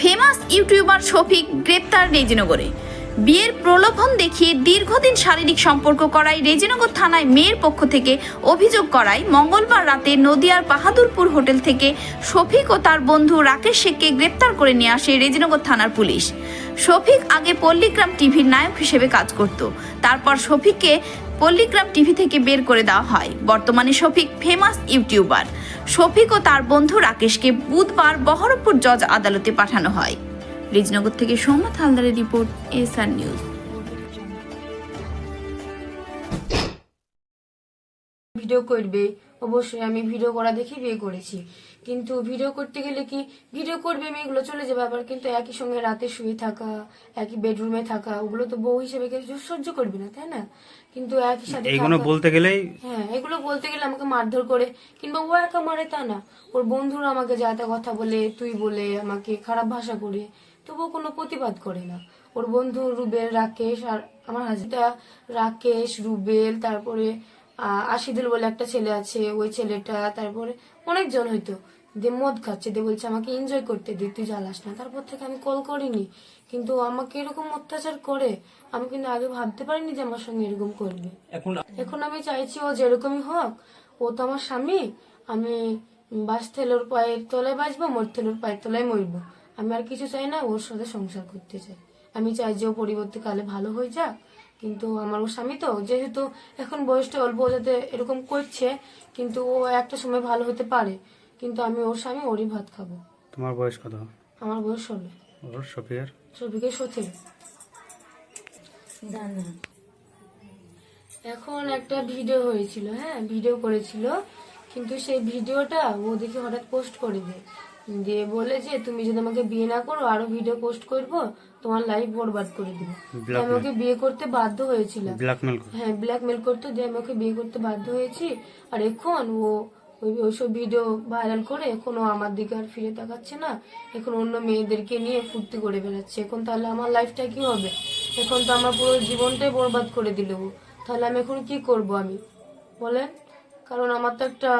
Famous YouTuber Shafiq গ্রেপ্তার রেজিনগরে। বিয়ের প্রলোভন দেখিয়ে দীর্ঘদিন শারীরিক সম্পর্ক করায় রেজিনগর থানায় মেয়ের পক্ষ থেকে অভিযোগ করায় মঙ্গলবার রাতে নদিয়ার বাহাদুরপুর হোটেল থেকে শফিক ও তার বন্ধু রাকেশ শেখকে গ্রেপ্তার করে নিয়ে আসে রেজিনগর থানার পুলিশ। শফিক আগে পল্লীগ্রাম টিভির নায়ক হিসেবে কাজ করত। তারপর শফিককে পল্লীগ্রাম টিভি থেকে বের করে দেওয়া হয়। বর্তমানে শফিক ফেমাস ইউটিউবার। শফিক ও তার বন্ধু রাকেশকে বুধবার বহরমপুর জজ আদালতে পাঠানো হয়। রিজনগর থেকে সৌমত হালদারের রিপোর্ট এসআর নিউজ। ভিডিও করবে। অবশ্যই আমি ভিডিও করা দেখে বিয়ে করেছি। কিন্তু ভিডিও করতে গেলে কি ভিডিও করবে মেয়েগুলো চলে যাবে আবার কিন্তু একই সঙ্গে রাতে শুয়ে থাকা একই বেডরুমে থাকা ওগুলো তো বউ হিসেবে সহ্য করবে না তাই না? কিন্তু একই সাথে এইগুলো থাকা- বলতে গেলেই হ্যাঁ এগুলো বলতে গেলে আমাকে মারধর করে কিংবা ও একা মারে তা না। ওর বন্ধুরা আমাকে যা তা কথা বলে তুই বলে আমাকে খারাপ ভাষা করে তবুও কোনো প্রতিবাদ করে না। ওর বন্ধু রুবেল রাকেশ আর আমার হাজটা রাকেশ রুবেল তারপরে আশিদুল বলে একটা ছেলে আছে ওই ছেলেটা তারপরে অনেকজন হয়তো। দিয়ে মদ খাচ্ছে দিয়ে বলছে আমাকে এনজয় করতে দে তুই জ্বালাস না। তারপর থেকে আমি কল করিনি। কিন্তু আমাকে এরকম অত্যাচার করে আমি কিন্তু আগে ভাবতে পারিনি যে আমার সঙ্গে এরকম করবে। এখন আমি চাইছি ও যেরকমই হোক ও তো আমার স্বামী আমি বাস থেলোর পায়ের তলায় বাঁচবো মোর থেলোর পায়ের তলায় মরবো। আমি আর কিছু চাই না ওর সাথে সংসার করতে চাই। আমি চাই যে ও পরিবর্তীকালে ভালো হয়ে যাক কিন্তু আমার ও স্বামী তো যেহেতু এখন বয়সটা অল্প যাতে এরকম করছে কিন্তু ও একটা সময় ভালো হতে পারে। কিন্তু আমি ওর স্বামী ওরই ভাত খাব। তোমার বয়স কত? আমার বয়স ষোলো। ওর সফিয়ার? সবিকে সথিল এখন একটা ভিডিও হয়েছিল হ্যাঁ ভিডিও করেছিল। কিন্তু সেই ভিডিওটা ও দেখে হঠাৎ পোস্ট করে দেয় দিয়ে বলে যে তুমি যদি আমাকে বিয়ে না করো আরও ভিডিও পোস্ট করব তোমার লাইফ বরবাদ করে দিব। আমি ওকে বিয়ে করতে বাধ্য হয়েছিলাম। হ্যাঁ ব্ল্যাকমেল করতো দিয়ে আমি ওকে বিয়ে করতে বাধ্য হয়েছি। আর এখন ও ওই ওইসব ভিডিও ভাইরাল করে এখন আমার দিকে আর ফিরে তাকাচ্ছে না। এখন অন্য মেয়েদেরকে নিয়ে ফুর্তি করে বেড়াচ্ছে। এখন তাহলে আমার লাইফটা কি হবে? এখন তো আমার পুরো জীবনটাই বরবাদ করে দিল তাহলে আমি এখন কি করব আমি? বলেন? কারণ আমার তো একটা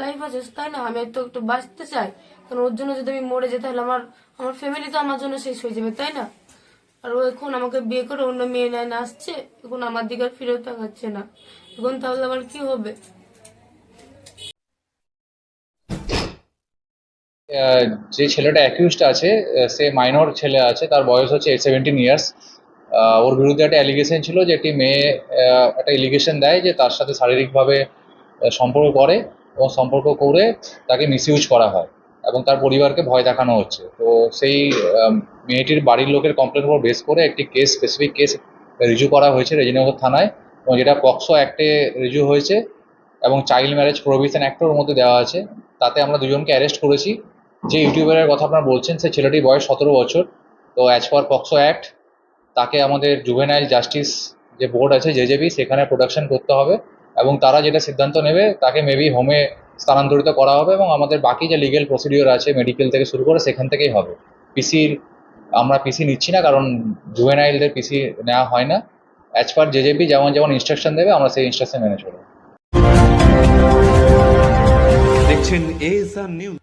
লাইফ আছে, তাই না? আমি তো একটু বাঁচতে চাই। কারণ ওর জন্য যদি আমি মরে যাই, তাহলে আমার আমার ফ্যামিলি তো আমার জন্য শেষ হয়ে যাবে, তাই না? আর ও এখন আমাকে বিয়ে করে অন্য মেয়ে নেয় না আসছে। এখন আমার দিকে আর ফিরেও তাকাচ্ছে না। এখন তাহলে আবার কি হবে? যে ছেলেটা অ্যাকিউজড আছে সে মাইনর ছেলে আছে, তার বয়স হচ্ছে সেভেন্টিন ইয়ার্স ওর বিরুদ্ধে একটা অ্যালিগেশন ছিল যে একটি মেয়ে একটা এলিগেশন দেয় যে তার সাথে শারীরিকভাবে সম্পর্ক করে এবং সম্পর্ক করে তাকে মিসইউজ করা হয় এবং তার পরিবারকে ভয় দেখানো হচ্ছে। তো সেই মেয়েটির বাড়ির লোকের কমপ্লেন উপর বেস করে একটি কেস স্পেসিফিক কেস রিজু করা হয়েছে রেজিনগর থানায় এবং যেটা পক্সো অ্যাক্টে রিজু হয়েছে এবং চাইল্ড ম্যারেজ প্রভিশন অ্যাক্টের মধ্যে দেওয়া আছে। তাতে আমরা দুজনকে অ্যারেস্ট করেছি। যে ইউটিউবারের কথা আপনারা বলছেন, সেই ছেলেটির বয়স সতেরো বছর। তো অ্যাজ পার পক্সো অ্যাক্ট তাকে আমাদের জুভেনাইল জাস্টিস যে বোর্ড আছে জেজেবি সেখানে প্রোডাকশন করতে হবে এবং তারা যেটা সিদ্ধান্ত নেবে, তাকে মেবি হোমে স্থানান্তরিত করা হবে এবং আমাদের বাকি যে লিগেল প্রসিডিওর আছে মেডিকেল থেকে শুরু করে সেখান থেকেই হবে। পিসির আমরা পিসি নিচ্ছি না, কারণ জুভেনাইলদের পিসি নেওয়া হয় না। অ্যাজ পার জেজেপি যেমন যেমন ইনস্ট্রাকশন দেবে, আমরা সেই ইনস্ট্রাকশন মেনে চলবো। দেখছেন আর নিউজ